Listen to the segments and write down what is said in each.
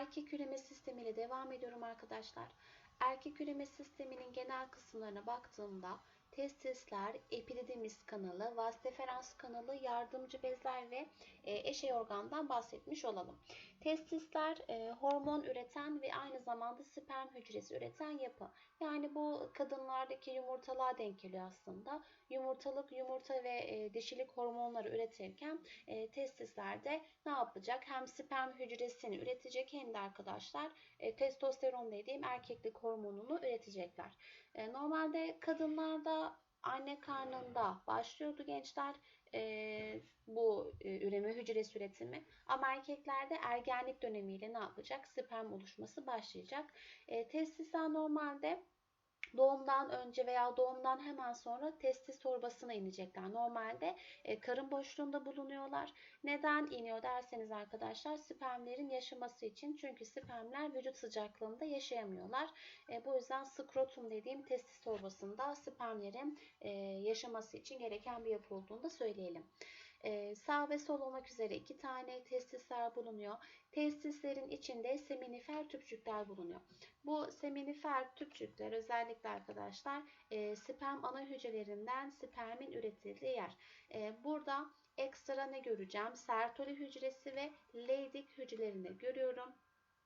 erkek üreme sistemiyle devam ediyorum arkadaşlar. Erkek üreme sisteminin genel kısımlarına baktığımda testisler, epididymis kanalı, vas deferans kanalı, yardımcı bezler ve e, eşey organdan bahsetmiş olalım. Testisler e, hormon üreten ve aynı zamanda sperm hücresi üreten yapı. Yani bu kadınlardaki yumurtalığa denk geliyor aslında. Yumurtalık, yumurta ve e, dişilik hormonları üretirken testislerde ne yapacak? Hem sperm hücresini üretecek hem de arkadaşlar testosteron dediğim erkeklik hormonunu üretecekler. Normalde kadınlarda anne karnında başlıyordu gençler e, bu e, üreme hücresi üretimi. Ama erkeklerde ergenlik dönemiyle ne yapacak? Sperm oluşması başlayacak. E, testisler normalde doğumdan önce veya doğumdan hemen sonra testis torbasına inecekler. Normalde e, karın boşluğunda bulunuyorlar. Neden iniyor derseniz arkadaşlar spermlerin yaşaması için. Çünkü spermler vücut sıcaklığında yaşayamıyorlar. E, bu yüzden skrotum dediğim testis torbasında spermlerin e, yaşaması için gereken bir yapı olduğunu da söyleyelim. Sağ ve sol olmak üzere iki tane testisler bulunuyor. Testislerin içinde seminifer tüpçükler bulunuyor. Bu seminifer tüpçükler özellikle arkadaşlar sperm ana hücrelerinden spermin üretildiği yer. Burada ekstra ne göreceğim? Sertoli hücresi ve Leydig hücrelerini görüyorum.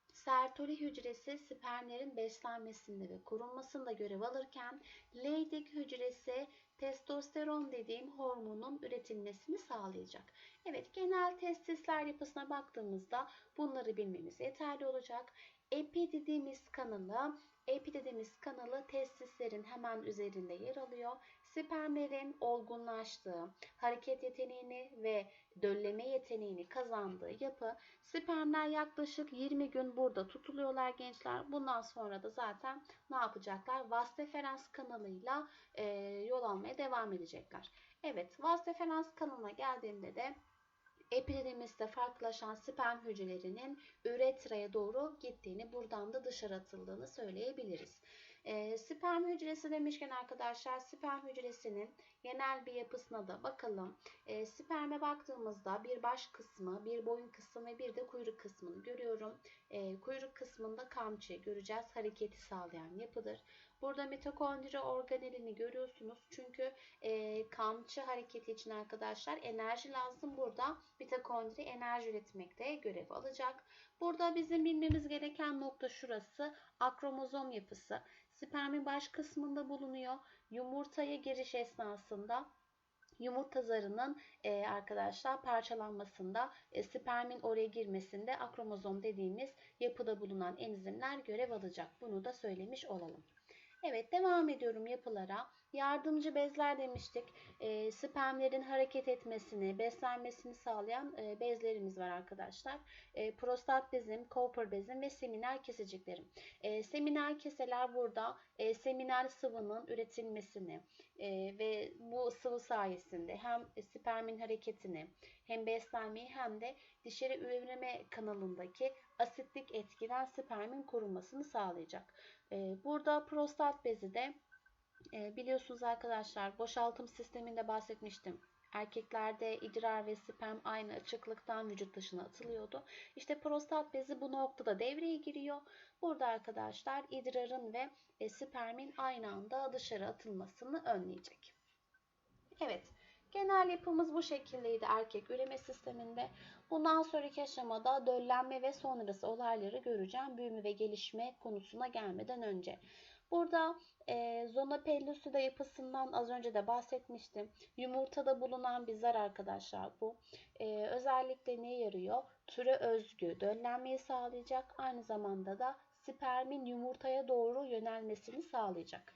Sertoli hücresi spermlerin beslenmesinde ve korunmasında görev alırken Leydig hücresi testosteron dediğim hormonun üretilmesini sağlayacak. Evet genel testisler yapısına baktığımızda bunları bilmemiz yeterli olacak. Epididymis kanalı, epididymis kanalı testislerin hemen üzerinde yer alıyor. Spermlerin olgunlaştığı, hareket yeteneğini ve dölleme yeteneğini kazandığı yapı. Spermler yaklaşık 20 gün burada tutuluyorlar gençler. Bundan sonra da zaten ne yapacaklar? Vas deferans kanalıyla e, yol almaya devam edecekler. Evet, vas deferans kanalına geldiğinde de epididimiste farklılaşan sperm hücrelerinin üretraya doğru gittiğini, buradan da dışarı atıldığını söyleyebiliriz. E, sperm hücresi demişken arkadaşlar sperm hücresinin genel bir yapısına da bakalım. E, sperme baktığımızda bir baş kısmı, bir boyun kısmı ve bir de kuyruk kısmını görüyorum. E, kuyruk kısmında kamçı göreceğiz. Hareketi sağlayan yapıdır. Burada mitokondri organelini görüyorsunuz. Çünkü e, kamçı hareketi için arkadaşlar enerji lazım. Burada mitokondri enerji üretmekte görev alacak. Burada bizim bilmemiz gereken nokta şurası. Akromozom yapısı. Spermin baş kısmında bulunuyor. Yumurtaya giriş esnasında yumurta zarının e, arkadaşlar parçalanmasında, e, spermin oraya girmesinde akromozom dediğimiz yapıda bulunan enzimler görev alacak. Bunu da söylemiş olalım. Evet devam ediyorum yapılara. Yardımcı bezler demiştik. E, spermlerin hareket etmesini, beslenmesini sağlayan e, bezlerimiz var arkadaşlar. E, prostat bezim, Cooper bezim ve seminer keseciklerim. E, seminer keseler burada e, seminer sıvının üretilmesini e, ve bu sıvı sayesinde hem spermin hareketini hem beslenmeyi hem de dışarı üreme kanalındaki asitlik etkiden spermin korunmasını sağlayacak. E, burada prostat bezi de e, biliyorsunuz arkadaşlar boşaltım sisteminde bahsetmiştim. Erkeklerde idrar ve sperm aynı açıklıktan vücut dışına atılıyordu. İşte prostat bezi bu noktada devreye giriyor. Burada arkadaşlar idrarın ve e, spermin aynı anda dışarı atılmasını önleyecek. Evet. Genel yapımız bu şekildeydi erkek üreme sisteminde. Bundan sonraki aşamada döllenme ve sonrası olayları göreceğim büyüme ve gelişme konusuna gelmeden önce. Burada e, zona pellucida yapısından az önce de bahsetmiştim. Yumurtada bulunan bir zar arkadaşlar bu. E, özellikle ne yarıyor? Türe özgü döllenmeyi sağlayacak. Aynı zamanda da spermin yumurtaya doğru yönelmesini sağlayacak.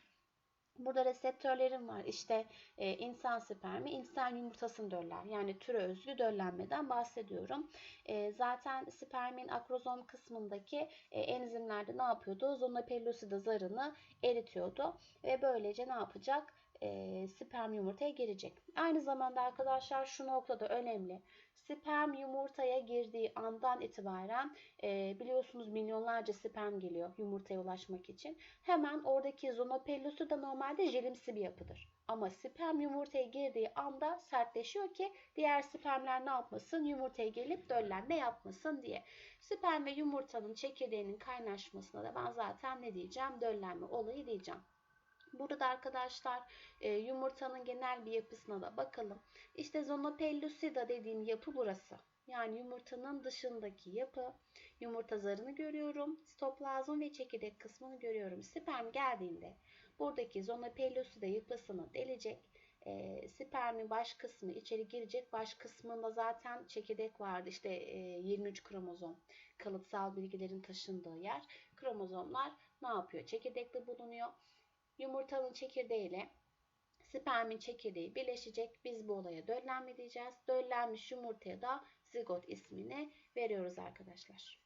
Burada reseptörlerim var. İşte e, insan spermi, insan yumurtasını döller. Yani türe özgü döllenmeden bahsediyorum. E, zaten spermin akrozom kısmındaki e, enzimlerde ne yapıyordu? Zona pellucida zarını eritiyordu. Ve böylece ne yapacak? E, sperm yumurtaya girecek. Aynı zamanda arkadaşlar şu noktada önemli. Sperm yumurtaya girdiği andan itibaren e, biliyorsunuz milyonlarca sperm geliyor yumurtaya ulaşmak için. Hemen oradaki zonopellusu da normalde jelimsi bir yapıdır. Ama sperm yumurtaya girdiği anda sertleşiyor ki diğer spermler ne yapmasın? Yumurtaya gelip döllenme yapmasın diye. Sperm ve yumurtanın çekirdeğinin kaynaşmasına da ben zaten ne diyeceğim? Döllenme olayı diyeceğim. Burada arkadaşlar e, yumurtanın genel bir yapısına da bakalım. İşte zonopellucida dediğim yapı burası. Yani yumurtanın dışındaki yapı. Yumurta zarını görüyorum. Sitoplazm ve çekirdek kısmını görüyorum. Sperm geldiğinde buradaki zonopellucida yapısını delecek. E, spermin baş kısmı içeri girecek. Baş kısmında zaten çekirdek vardı. İşte e, 23 kromozom kalıtsal bilgilerin taşındığı yer. Kromozomlar ne yapıyor? Çekirdekte bulunuyor. Yumurtanın çekirdeğiyle spermin çekirdeği birleşecek. Biz bu olaya döllenme diyeceğiz. Döllenmiş yumurtaya da zigot ismini veriyoruz arkadaşlar.